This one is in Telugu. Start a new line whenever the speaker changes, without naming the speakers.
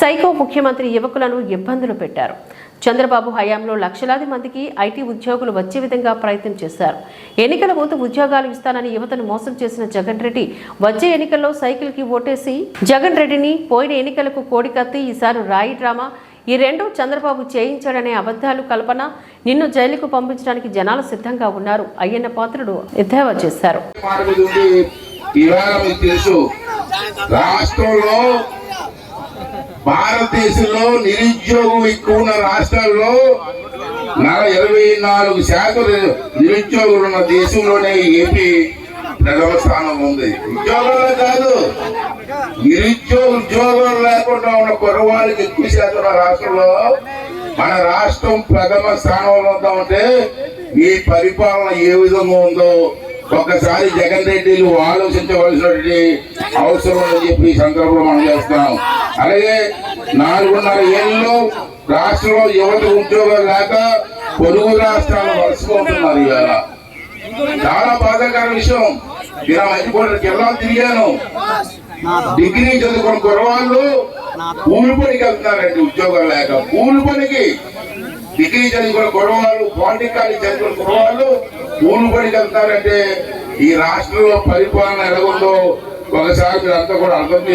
సైకో ముఖ్యమంత్రి యువకులను ఇబ్బందులు పెట్టారు. చంద్రబాబు హయాంలో లక్షలాది మందికి ఐటీ ఉద్యోగులు వచ్చే విధంగా ప్రయత్నం చేశారు. ఎన్నికల ముందు ఉద్యోగాలు ఇస్తానని యువతను మోసం చేసిన జగన్ రెడ్డి వచ్చే ఎన్నికల్లో సైకిల్కి ఓటేసి జగన్ రెడ్డిని పోయిన ఎన్నికలకు కోడికత్తి ఈసారి రాయి డ్రామా ఈ రెండు చంద్రబాబు చేయించాడనే అబద్ధాలు కల్పన నిన్ను జైలుకు పంపించడానికి జనాలు సిద్ధంగా ఉన్నారు. అయ్యన్న పాత్రుడు ఎద్దేవా చేశారు.
రాష్ట్రంలో భారతదేశంలో నిరుద్యోగం ఎక్కువ ఉన్న రాష్ట్రాల్లో నల ఇరవై నాలుగు శాతం నిరుద్యోగులు ఉన్న దేశంలోనే ఏపీ ప్రథమ స్థానం ఉంది. ఉద్యోగాలే కాదు. నిరుద్యోగ ఉద్యోగం లేకుండా ఉన్న కుర్రవాళ్ళకి ఎక్కువ శాతం రాష్ట్రంలో మన రాష్ట్రం ప్రథమ స్థానంలో ఉందామంటే మీ పరిపాలన ఏ విధంగా ఉందో ఒకసారి జగన్ రెడ్డి ఆలోచించవలసినటువంటి అవసరం అని చెప్పి ఈ సందర్భంలో మనం చేస్తున్నాం. అలాగే నాలుగున్నర ఏళ్ళలో రాష్ట్రంలో యువత ఉద్యోగాలు లేక పొరుగు రాష్ట్రాలు వలసపోతున్నారు ఇవాళ. చాలా బాధాకర విషయం. నేను మంచిపోయిన జిల్లాలు తిరిగాను. డిగ్రీ చదువుకున్న కురవాళ్ళు కూలి పనికి వెళ్తున్నారండి ఉద్యోగాలు లేక. కూలి పనికి డిగ్రీ చదువుకున్న కురవాళ్ళు పాలిటెక్నిక్ చదువుకున్న కురవాళ్ళు కూలి పనికి వెళ్తారంటే ఈ రాష్ట్రంలో పరిపాలన ఎలా ఉందో ఒకసారి మీరు అంతా కూడా అర్థం చేసుకోండి